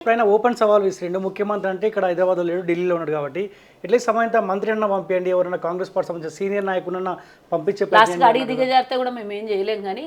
ఇప్పుడు ఆయన ఓపెన్ సవాల్ విసిరిండు ముఖ్యమంత్రి అంటే ఇక్కడ హైదరాబాద్లో లేడు ఢిల్లీలో ఉన్నాడు కాబట్టి ఎట్లీస్ట్ సమయంతో మంత్రి అన్న పంపించండి ఎవరైనా కాంగ్రెస్ పార్టీ సంబంధించిన సీనియర్ నాయకులన్నా పంపించే లాస్ట్ అడిగి దిగజారితే కూడా మేము ఏం చేయలేం కానీ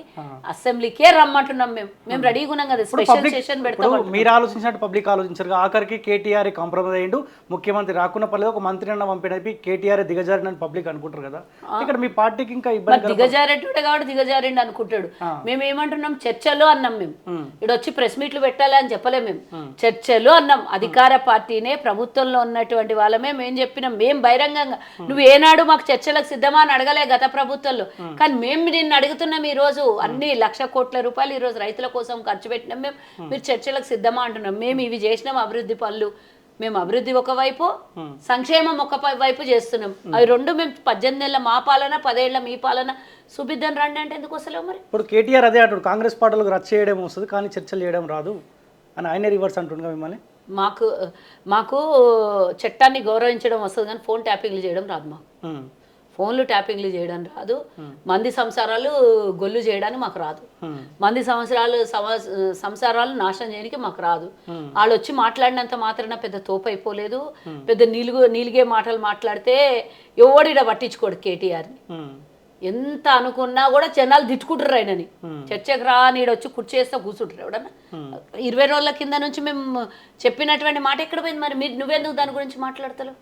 అసెంబ్లీకే రమ్మంటున్నాం మేము. మేము రెడీగా ఉన్నాం కదా స్పెషల్ సెషన్ పెడతాం మీరు ఆలోచించినట్టు పబ్లిక్ ఆలోచించారు. ఆఖరికి కేటీఆర్ కాంప్రమైజ్ అయ్యిండు. ముఖ్యమంత్రి రాకున్న పర్లేదు ఒక మంత్రి అన్న పంపినవి కేటీఆర్ దిగజారినని పబ్లిక్ అనుకుంటారు కదా. ఇక్కడ మీ పార్టీకి ఇంకా ఇబ్బంది దిగజారేటోడే కాబట్టి దిగజారిండి అనుకుంటాడు. మేము ఏమంటున్నాం? చర్చలు అన్నాం మేము. ఇక్కడ వచ్చి ప్రెస్ మీట్లు పెట్టాలి అని చెప్పలేం మేము. చర్చలు అన్నాం. అధికార పార్టీనే ప్రభుత్వంలో ఉన్నటువంటి వాళ్ళమే మేము చెప్పినాం. మేము బహిరంగంగా నువ్వు ఏనాడు మాకు చర్చలకు సిద్ధమా అని అడగలే గత ప్రభుత్వంలో. కానీ మేము నిన్ను అడుగుతున్నాం ఈ రోజు అన్ని లక్ష కోట్ల రూపాయలు ఈ రోజు రైతుల కోసం ఖర్చు పెట్టినాం మేము. మీరు చర్చలకు సిద్ధమా అంటున్నాం. మేము ఇవి చేసినాం అభివృద్ధి పనులు. మేము అభివృద్ధి ఒకవైపు సంక్షేమం ఒక వైపు చేస్తున్నాం. అవి రెండు మేము పద్దెనిమిది ఏళ్ళ మా పాలన పదేళ్ళ మీ పాలన. సుబిద్దం రండి అంటే ఎందుకు వస్తలేవు మరి? ఇప్పుడు కేటీఆర్ అదే అంటాడు కాంగ్రెస్ పార్టీలకు రచ్చ చేయడం వస్తుంది కానీ చర్చలు చేయడం రాదు. అని ఆయనే రివర్స్ అంటుండగా మిమ్మల్ని? మాకు మాకు చట్టాన్ని గౌరవించడం వస్తుంది కానీ ఫోన్ ట్యాపింగ్లు చేయడం రాదు మాకు. ఫోన్లు ట్యాపింగ్లు చేయడం రాదు. మంది సంసారాలు గొల్లు చేయడానికి మాకు రాదు. మంది సంవత్సరాలు సంవ- సంసారాలు నాశనం చేయడానికి మాకు రాదు. వాళ్ళు వచ్చి మాట్లాడినంత మాత్రాన పెద్ద తోపు అయిపోలేదు పెద్ద నీలుగు నీలిగే మాటలు మాట్లాడితే ఎవడిడ పట్టించుకోడు కేటీఆర్ని. ఎంత అనుకున్నా కూడా జనాలు తిట్టుకుంటారు ఆయనని. చర్చకు రా నీడు వచ్చి కుర్చేస్తే కూర్చుంటారు ఎవడన్నా. ఇరవై రోజుల కింద నుంచి మేము చెప్పినటువంటి మాట ఎక్కడ పోయింది మరి? మీరు నువ్వెందుకు దాని గురించి మాట్లాడతలేవు.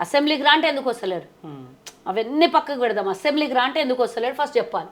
అసెంబ్లీకి రా అంటే ఎందుకు వస్తలేడు ఉమ్. అవన్నీ పక్కకు పెడదాం. అసెంబ్లీకి రా అంటే ఎందుకు వస్తలేడు ఫస్ట్ చెప్పాలి.